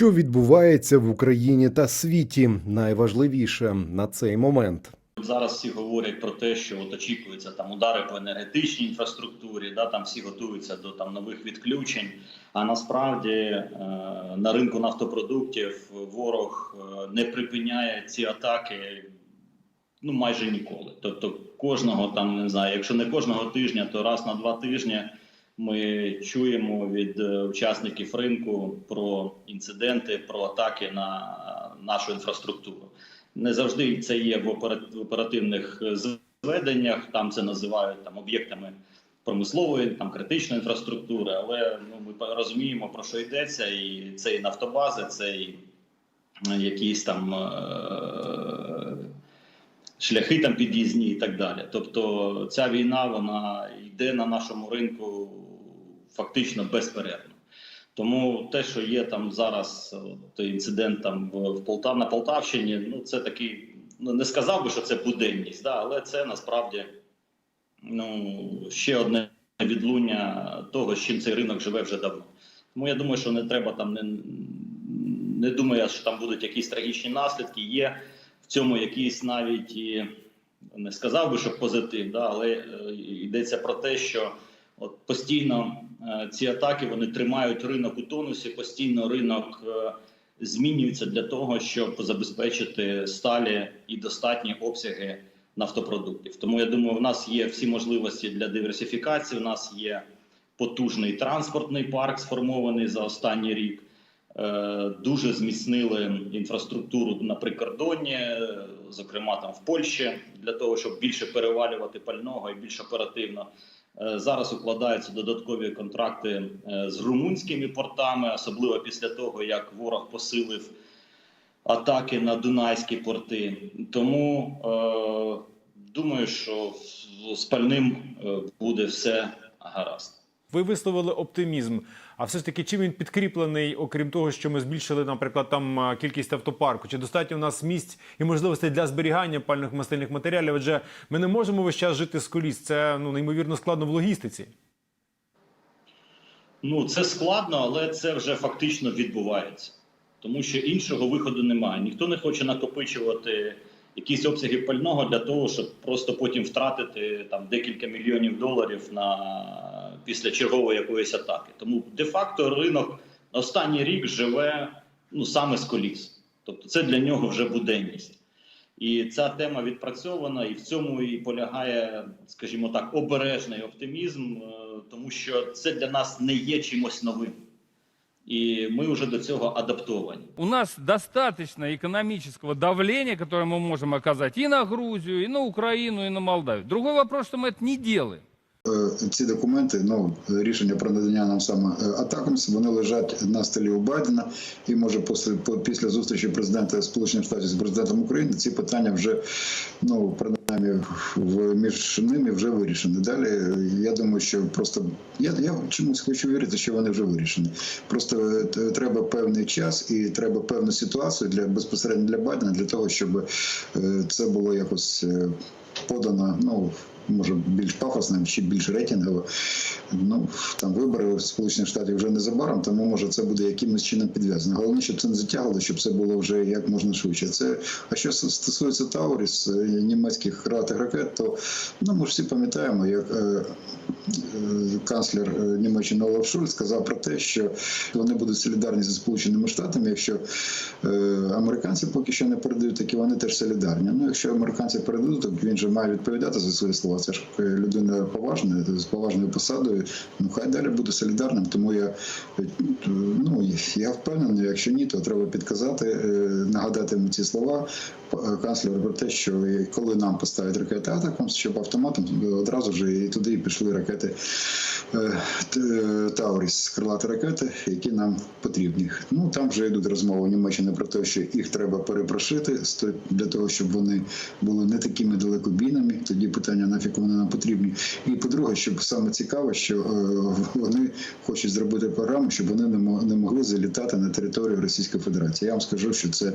Що відбувається в Україні та світі, найважливіше на цей момент. Зараз всі говорять про те, що от очікуються там удари по енергетичній інфраструктурі, да там всі готуються до там нових відключень. А насправді е, на ринку нафтопродуктів ворог е, не припиняє ці атаки ну майже ніколи. Тобто, кожного там не знаю, якщо не кожного тижня, то раз на два тижні ми чуємо від е, учасників ринку про інциденти, про атаки на е, нашу інфраструктуру. Не завжди це є в оперативних е, зведеннях. Там це називають там об'єктами промислової, там критичної інфраструктури. Але ну ми розуміємо про що йдеться, і це і нафтобази, це і якісь там шляхи там під'їзні і так далі. Тобто, ця війна вона йде на нашому ринку фактично безперервно. Тому те, що є там зараз от, інцидент там в, Полтав на Полтавщині, ну це такий, ну не сказав би, що це буденність, да, але це насправді ну, ще одне відлуння того, з чим цей ринок живе вже давно. Тому я думаю, що не треба там не, не думаю, що там будуть якісь трагічні наслідки. Є цьому якийсь навіть і не сказав би, що позитив, да, але е, йдеться про те, що от постійно е, ці атаки вони тримають ринок у тонусі, постійно ринок е, змінюється для того, щоб забезпечити сталі і достатні обсяги нафтопродуктів. Тому я думаю, в нас є всі можливості для диверсифікації. У нас є потужний транспортний парк, сформований за останній рік. Е, Дуже зміцнили інфраструктуру на прикордонні, зокрема там в Польщі, для того, щоб більше перевалювати пального і більш оперативно. Е, Зараз укладаються додаткові контракти е, з румунськими портами, особливо після того, як ворог посилив атаки на Дунайські порти. Тому е, думаю, що з пальним буде все гаразд. Ви висловили оптимізм. А все ж таки, чим він підкріплений, окрім того, що ми збільшили, наприклад, там кількість автопарку? Чи достатньо у нас місць і можливостей для зберігання пальних мастильних матеріалів? Адже ми не можемо весь час жити з коліс. Це ну неймовірно складно в логістиці. Ну це складно, але це вже фактично відбувається, тому що іншого виходу немає. Ніхто не хоче накопичувати якісь обсяги пального для того, щоб просто потім втратити там декілька мільйонів доларів на після чергової якоїсь атаки. Тому де-факто ринок останній рік живе ну саме з коліс. Тобто, це для нього вже буденність. І ця тема відпрацьована, і в цьому і полягає, скажімо так, обережний оптимізм, е, тому що це для нас не є чимось новим, і ми вже до цього адаптовані. У нас достаточно экономического давления, которое мы можем оказать и на Грузию, и на Украину, и на Молдавию. Другой вопрос, что мы это не делаем. Е, Ці документи, ну рішення про надання нам саме е, атакамс, вони лежать на столі у Байдена, і може після, після зустрічі президента Сполучених Штатів з президентом України ці питання вже ну принаймні між ними вже вирішені. Далі я думаю, що просто я, я чомусь хочу вірити, що вони вже вирішені. Просто е, треба певний час і треба певну ситуацію для безпосередньо для Байдена для того, щоб це було якось подано. Ну може більш пафосним чи більш рейтингово. Ну там вибори в Сполучених Штатів вже незабаром, тому може це буде якимось чином підв'язано. Головне, щоб це не затягало, щоб це було вже як можна швидше. Це а що стосується Тауріс е, німецьких крилатих ракет, то ну ми ж всі пам'ятаємо, як е, е, канцлер е, Німеччини Олаф Шульц сказав про те, що вони будуть солідарні зі Сполученими Штатами, якщо е, американці поки що не передають, так і вони теж солідарні. Ну, якщо американці передадуть, то він же має відповідати за свої слова. Це ж людина поважна, з поважною посадою. Ну хай далі буде солідарним. Тому я е, ну я впевнений, якщо ні, то треба підказати, е, нагадати йому ці слова е, канцлеру про те, що коли нам поставять ракети атакам, щоб автоматом одразу ж і туди пішли ракети Тауріс, крилаті ракети, які нам потрібні. Ну там вже йдуть розмови в Німеччині про те, що їх треба перепрошити для того, щоб вони були не такими далекобійними. Тоді питання нафіг енергетику вони нам потрібні. І по-друге, щоб саме цікаво, що е, вони хочуть зробити програму, щоб вони не могли залітати на територію Російської Федерації. Я вам скажу, що це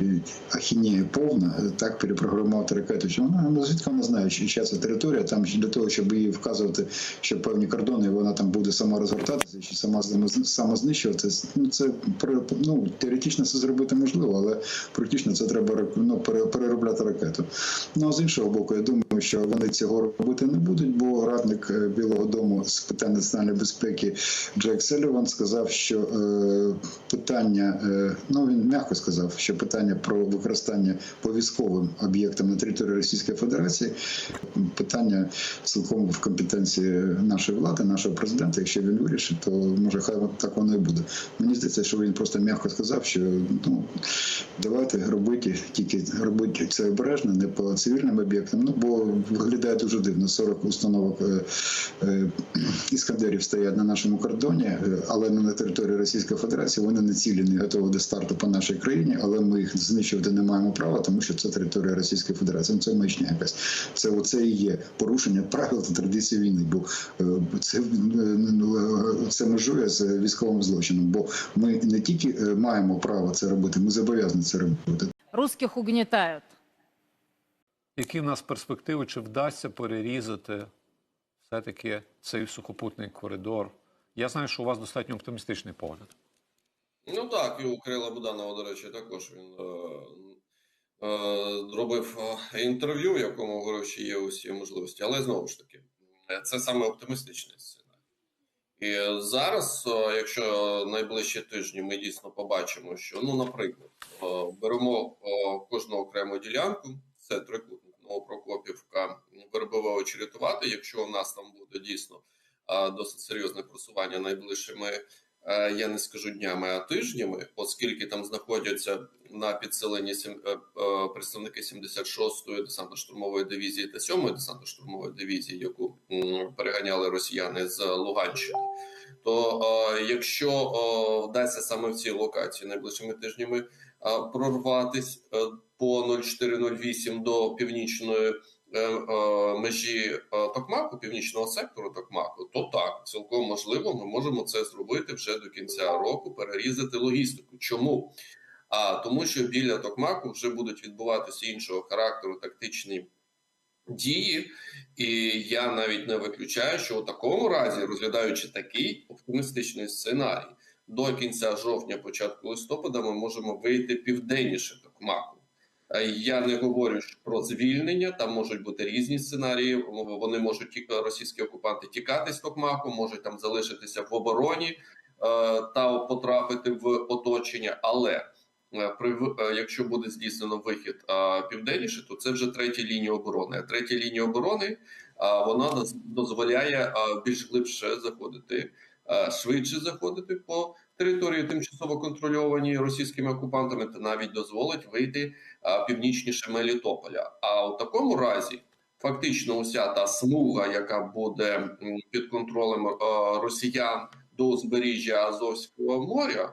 е, ахінея повна. Е, Так перепрограмувати ракету. Вона ну, звідки вона знає, що це територія там для того, щоб її вказувати, що певні кордони вона там буде сама розгортатися чи сама зам- самознищуватися. Ну це ну, теоретично це зробити можливо, але практично це треба ну, переробляти ракету. Ну а з іншого боку, я думаю, що вони цього робити не будуть, бо радник е, Білого Дому з питань національної безпеки Джек Селіван сказав, що е, питання, е, ну він м'яко сказав, що питання про використання по військовим об'єктам на території Російської Федерації питання цілком в компетенції нашої влади, нашого президента. Якщо він вирішить, то може хай так воно і буде. Мені здається, що він просто м'яко сказав, що ну давайте робити тільки робити це обережно, не по цивільним об'єктам. Ну бо виглядає дуже дивно. 40 установок е, е, іскандерів стоять на нашому кордоні, е, але не на території Російської Федерації. Вони не цілені, готові до старту по нашій країні, але ми їх знищувати не маємо права, тому що це територія Російської Федерації. Ну, Це маячня якась. Це оце і є порушення правил та традицій війни. Бо це, це межує з військовим злочином. Бо ми не тільки маємо право це робити, ми зобов'язані це робити. Русских угнетают. Які в нас перспективи, чи вдасться перерізати все-таки цей сухопутний коридор? Я знаю, що у вас достатньо оптимістичний погляд. Ну так, і у Кирила Буданова, до речі, також він е, е, робив е, інтерв'ю, в якому говорив, що є усі можливості. Але знову ж таки, це саме оптимістичний сценарій. І зараз, е, якщо найближчі тижні ми дійсно побачимо, що, ну, наприклад, е, беремо кожну окрему ділянку, це трикутник Новопрокопівка, Вербове Черетувати, якщо у нас там буде дійсно досить серйозне просування найближчими я не скажу днями, а тижнями, оскільки там знаходяться на підсиленні сім- е, е, представники 76-ї десантно-штурмової дивізії та 7-ї десантно-штурмової дивізії, яку переганяли росіяни з Луганщини. То якщо вдасться саме в цій локації найближчими тижнями прорватись е, по 0408 до північної е, е, межі е, Токмаку, північного сектору Токмаку, то так, цілком можливо, ми можемо це зробити вже до кінця року, перерізати логістику. Чому? А тому, що біля Токмаку вже будуть відбуватися іншого характеру тактичні дії, і я навіть не виключаю, що у такому разі, розглядаючи такий оптимістичний сценарій, до кінця жовтня, початку листопада, ми можемо вийти південніше Токмаку. Е, Я не говорю про звільнення. Там можуть бути різні сценарії. Вони можуть російські окупанти тікати з Токмаку, можуть там залишитися в обороні е, та потрапити в оточення. Але е, при якщо буде здійснено вихід південніше, то це вже третя лінія оборони. Третя лінія оборони вона доз- дозволяє більш глибше заходити, швидше заходити по території тимчасово контрольованій російськими окупантами, та навіть дозволить вийти північніше Мелітополя. А у такому разі фактично уся та смуга, яка буде під контролем е, росіян до узбережжя Азовського моря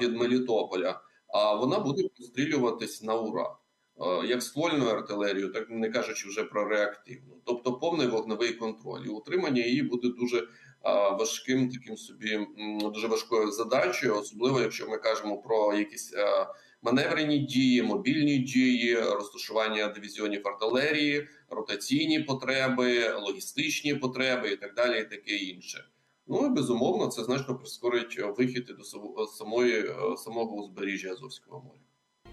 від Мелітополя, а вона буде пострілюватись на ура. Е, Як ствольною артилерією, так не кажучи вже про реактивну, тобто повний вогневий контроль. І утримання її буде дуже важким таким собі дуже важкою задачею, особливо якщо ми кажемо про якісь маневрені дії, мобільні дії, розташування дивізіонів артилерії, ротаційні потреби, логістичні потреби і так далі, і таке інше. Ну і безумовно, це значно прискорить е, вихід до само- самої е, самого узбережжя Азовського моря.